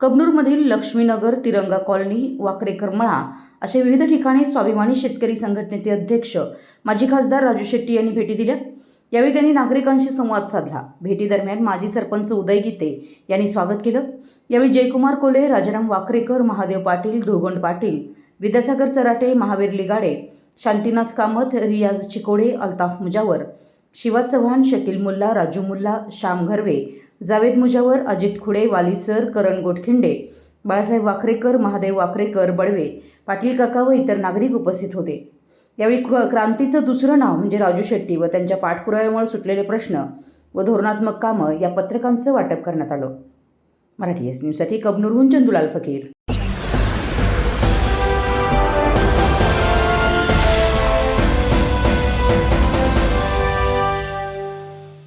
कबनूरमधील लक्ष्मीनगर तिरंगा कॉलनी वाकरेकर मळा अशा विविध ठिकाणी स्वाभिमानी शेतकरी संघटनेचे अध्यक्ष माजी खासदार राजू शेट्टी यांनी भेटी दिल्या. यावेळी त्यांनी नागरिकांशी संवाद साधला. भेटीदरम्यान माजी सरपंच उदय गीते यांनी स्वागत केलं. यावेळी जयकुमार कोले राजाराम वाकरेकर महादेव पाटील धुळगोंड पाटील विद्यासागर चराटे महावीर लिगाडे शांतीनाथ कामत रियाज चिकोडे अल्ताफ मुजावर शिवा चव्हाण शकील मुल्ला राजू मुल्ला श्याम घरवे जावेद मुजावर अजित खुडे वालीसर करण गोटखिंडे बाळासाहेब वाखरेकर महादेव वाखरेकर बडवे पाटील काका व इतर नागरिक उपस्थित होते. यावेळी क्र- क्रांतीचं दुसरं नाव म्हणजे राजू शेट्टी व त्यांच्या पाठपुराव्यामुळे सुटलेले प्रश्न व धोरणात्मक कामं या पत्रकांचं वाटप करण्यात आलं. मराठी एस न्यूजसाठी कबनूरहून चंदुलाल फकीर.